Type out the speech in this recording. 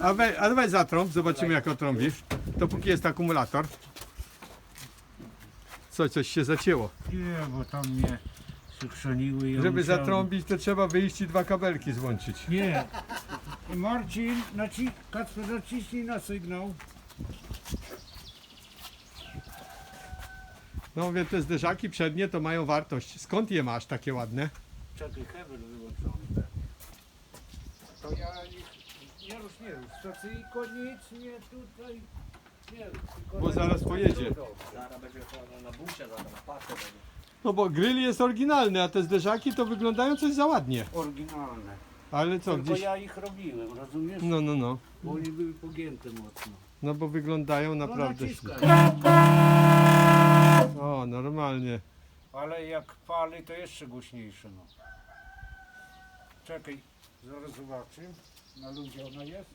A, we, a weź zatrąb, zobaczymy jak otrąbisz. To póki jest akumulator. Co, coś się zacięło. Nie, bo tam mnie skrzeniły. Ja Żeby musiałem- zatrąbić, to trzeba wyjść i dwa kabelki złączyć. Nie. Marcin, naci... Kacper, naciśnij na sygnał. No mówię, te zderzaki przednie to mają wartość. Skąd je masz takie ładne? Czekaj, hebel wyłączony. To ja ich... Nie rusz, nie rusz. Stacyjko nic, nie tutaj... Nie rusz. tylko Bo zaraz pojedzie. Zaraz będzie na, na bucie, zaraz na pakę będzie. No bo grill jest oryginalny, a te zderzaki to wyglądają coś za ładnie. Oryginalne. Ale co, Tylko gdzieś... ja ich robiłem, rozumiesz? No, no, no. Bo oni były pogięte mocno. No bo wyglądają naprawdę... No naciskaj. O, normalnie. Ale jak pali, to jeszcze głośniejsze. No. Czekaj, zaraz zobaczę. Na ludzie ona jest?